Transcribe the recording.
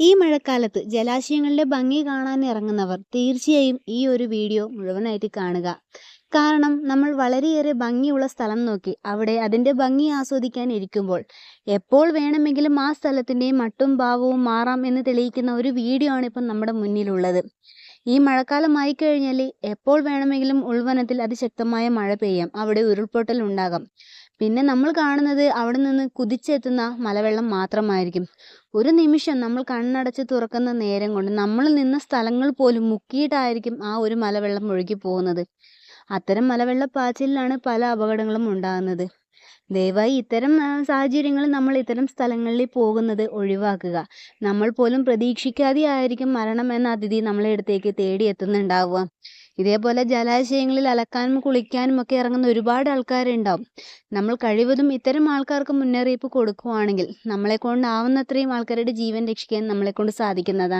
ഈ മഴക്കാലത്ത് ജലാശയങ്ങളുടെ ഭംഗി കാണാൻ ഇറങ്ങുന്നവർ തീർച്ചയായും ഈ ഒരു വീഡിയോ മുഴുവനായിട്ട് കാണുക. കാരണം നമ്മൾ വളരെയേറെ ഭംഗിയുള്ള സ്ഥലം നോക്കി അവിടെ അതിന്റെ ഭംഗി ആസ്വദിക്കാൻ ഇരിക്കുമ്പോൾ എപ്പോൾ വേണമെങ്കിലും ആ സ്ഥലത്തിന്റെ മട്ടും ഭാവവും മാറാം എന്ന് തെളിയിക്കുന്ന ഒരു വീഡിയോ ആണ് ഇപ്പം നമ്മുടെ മുന്നിലുള്ളത്. ഈ മഴക്കാലമായി കഴിഞ്ഞാൽ എപ്പോൾ വേണമെങ്കിലും ഉൾവനത്തിൽ അതിശക്തമായ മഴ പെയ്യാം. അവിടെ ഉരുൾപൊട്ടൽ ഉണ്ടാകാം. പിന്നെ നമ്മൾ കാണുന്നത് അവിടെ നിന്ന് കുതിച്ചെത്തുന്ന മലവെള്ളം മാത്രമായിരിക്കും. ഒരു നിമിഷം നമ്മൾ കണ്ണടച്ച് തുറക്കുന്ന നേരം കൊണ്ട് നമ്മൾ നിന്ന സ്ഥലങ്ങൾ പോലും മുക്കിയിട്ടായിരിക്കും ആ ഒരു മലവെള്ളം ഒഴുകി പോകുന്നത്. അത്തരം മലവെള്ള മലവെള്ളപ്പാച്ചിലിലാണ് പല അപകടങ്ങളും ഉണ്ടാകുന്നത്. ദയവായി ഇത്തരം സാഹചര്യങ്ങൾ നമ്മൾ ഇത്തരം സ്ഥലങ്ങളിൽ പോകുന്നത് ഒഴിവാക്കുക. നമ്മൾ പോലും പ്രതീക്ഷിക്കാതെ ആയിരിക്കും മരണം എന്ന അതിഥി നമ്മളെ അടുത്തേക്ക് തേടി എത്തുന്നുണ്ടാവുക. ഇതേപോലെ ജലാശയങ്ങളിൽ അലക്കാനും കുളിക്കാനും ഒക്കെ ഇറങ്ങുന്ന ഒരുപാട് ആൾക്കാരുണ്ടാവും. നമ്മൾ കഴിവതും ഇത്തരം ആൾക്കാർക്ക് മുന്നറിയിപ്പ് കൊടുക്കുവാണെങ്കിൽ നമ്മളെ കൊണ്ടാവുന്നത്രയും ആൾക്കാരുടെ ജീവൻ രക്ഷിക്കാൻ നമ്മളെ കൊണ്ട് സാധിക്കുന്നതാണ്.